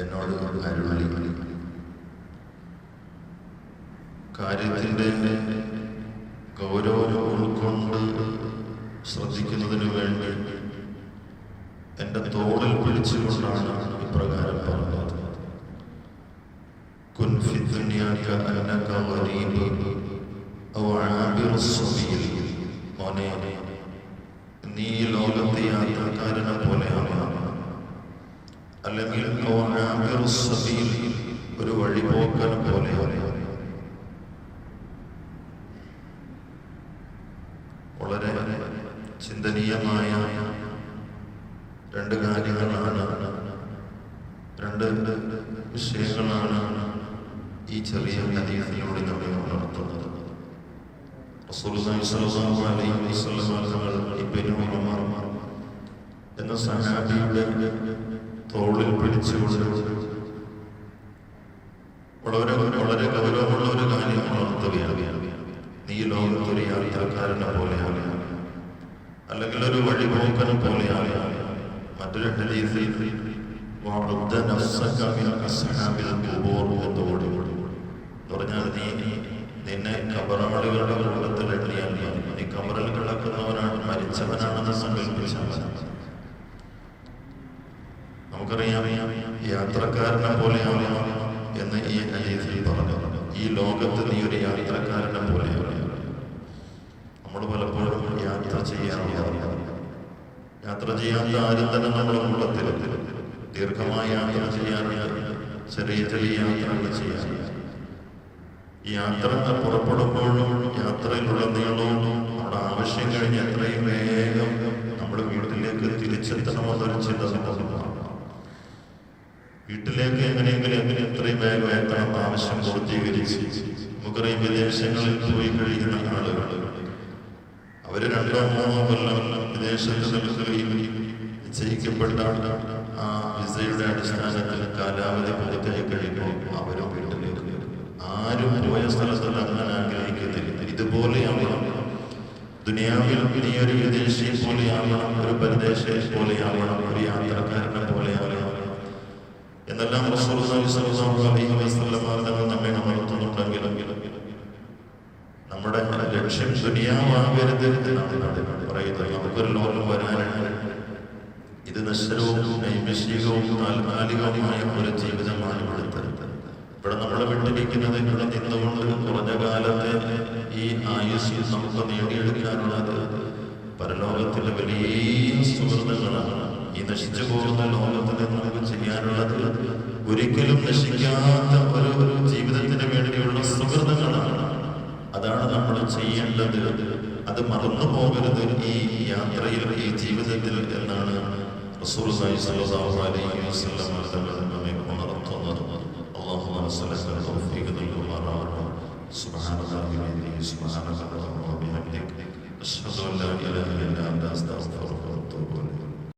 എന്നോട് അരുളി ഗൗരവം ഉൾക്കൊണ്ട് ശ്രദ്ധിക്കുന്നതിന് വേണ്ടി എന്റെ തോളിൽ പിടിച്ചുകൊണ്ടാണ് ഇപ്രകാരം പറഞ്ഞത്. كن في الدنيا كأنك غريب أو عابر السبيل മോനെ നീ ഈ ലോകത്തെ യാത്രക്കാരനെ പോലെയാവാം അല്ലെങ്കിൽ أو عابر السبيل ഒരു വഴിപോക്കനെ പോലെയാവാം വളരെ ചിന്തനീയമായ രണ്ട് കാര്യങ്ങളാണ് രണ്ട് വിഷയങ്ങളാണ് ഈ ചെറിയ ഹരീഫിലൂടെ എന്ന സഹാബിയുടെ തോളിൽ പിടിച്ചുകൊണ്ട് വളരെ വളരെ ഗൗരവമുള്ള ഒരു കാര്യം ഉണർത്തുകയാണ് നീ ലോകത്തൊരു യാത്രക്കാരനെ പോലെയാണ് അല്ലെങ്കിൽ ഒരു വഴിപോക്കനെ പോലെയാണ് മറ്റൊരു ഹരീഫിൽ എന്ന് ഓടി പറഞ്ഞാൽ നീ നിന്നെ കബറാളികളുടെ കൂട്ടത്തിൽ എണ്ണിയാൽ മതി. നീ കബറിൽ കിടക്കുന്നവനാണ് മരിച്ചവനാണെന്ന് സങ്കല്പിച്ചാൽ. നമുക്കറിയാം യാത്രക്കാരനെ പോലെയാവാം എന്ന് ഈ ഹദീസിൽ പറഞ്ഞു. ഈ ലോകത്ത് നീ ഒരു യാത്രക്കാരനെ പോലെയാണ്. നമ്മൾ പലപ്പോഴും യാത്ര ചെയ്യാറുണ്ട്. യാത്ര ചെയ്യാത്ത ആരും തന്നെ നമ്മുടെ കൂട്ടത്തിൽ. ദീർഘമായ യാത്ര ചെയ്യാറുണ്ട്. ചെറിയ ചെറിയ യാത്രകൾ ചെയ്യാറുണ്ട്. ഈ യാത്ര പുറപ്പെടുമ്പോഴും യാത്രയിലുള്ള നീളവും നമ്മുടെ ആവശ്യം കഴിഞ്ഞ് എത്രയും വേഗം നമ്മുടെ വീട്ടിലേക്ക് തിരിച്ചെത്തണമെന്നൊരു ചിന്ത നമുക്കുണ്ടാകും വീട്ടിലേക്ക് എങ്ങനെയെങ്കിലും എങ്ങനെ എത്രയും വേഗം എത്തണം ആവശ്യം പൂർത്തീകരിച്ച് നമുക്കറിയാം വിദേശങ്ങളിൽ പോയി കഴിയുന്ന ആളുകൾ. അവർ രണ്ടോ മൂന്നോ കൊല്ലം വിദേശത്ത് നിശ്ചയിക്കപ്പെട്ട ആ വിസയുടെ അടിസ്ഥാനത്തിൽ കാലാവധി പൂർത്തിയായി കഴിയുമ്പോൾ അവരും വീട്ടിലേക്ക് ദുനിയാവിൽ നീ ഒരു വിദേശിയെ പോലെയാവണം ഒരു പരദേശിയെ പോലെയാവണം ഒരു യാത്രക്കാരനെ പോലെയാവണം എന്നെല്ലാം നമ്മെ ഉണർത്തുന്നുണ്ടെങ്കിലും നമ്മുടെ ലക്ഷ്യം ദുനിയാവാകരുത് പറയുന്നത്. നമുക്കൊരു ലോകം വരാനാണ്. ഇത് നശ്വരവും നൈമിഷികവും താൽക്കാലികവുമായ ഒരു ജീവിതമാണ് ഇവിടുത്തെ ഇവിടെ നമ്മൾ വിട്ടിരിക്കുന്നത് ഇവിടെ നിന്നുകൊണ്ട് കുറഞ്ഞ കാലത്തെ ഈ ആയുസ് നമുക്ക് നേടിയെടുക്കാനുള്ളത് പരലോകത്തിലെ വലിയ സുഹൃത്തുക്കളാണ്. ഈ നശിച്ചു പോകുന്ന ലോകത്തിൽ നമുക്ക് ചെയ്യാനുള്ളത് ഒരിക്കലും നശിക്കാത്ത ഒരു ജീവിതത്തിന് വേണ്ടിയുള്ള സുഹൃത്തുക്കളാണ്. അതാണ് നമ്മൾ ചെയ്യേണ്ടത്. അത് മറന്നു പോകരുത് ഈ യാത്രയിൽ ഈ ജീവിതത്തിൽ എന്നാണ് റസൂർ സായി അലൈഹി വസല്ലം നമ്മെ ഉണർത്തുന്നത്. اللهم صل على توفيق ذي الأمراء سبحان الله بيده سبحان الله وبحمدك. أشهد أن لا إله إلا أنت أستغفرك وأتوب إليك.